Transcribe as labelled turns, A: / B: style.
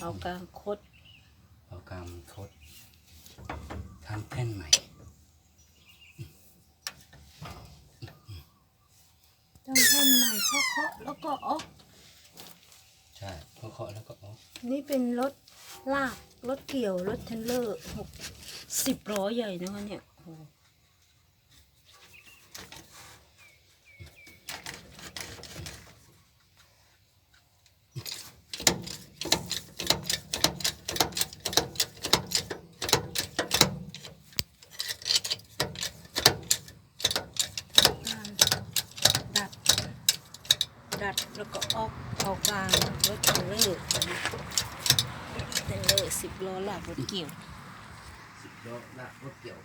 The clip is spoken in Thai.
A: เอากลางคด
B: เอากามทดทำแท่นใหม่
A: ต้องให้ใหม่เคาะเคาะแล้วก็ออก
B: ใช่พอเคาะแล้วก็ออก
A: นี่เป็นรถลาก รถเกี่ยว รถเทนเลอร์หกสิบล้อใหญ่นะคะเนี่ยโอ้โหการดัด ดัดแล้วก็ออกเอากลางรถเทเลอร์เทเลอร์สิบล้อลากรถเกี่ยว
B: สิบล้อลากรถเกี่ยว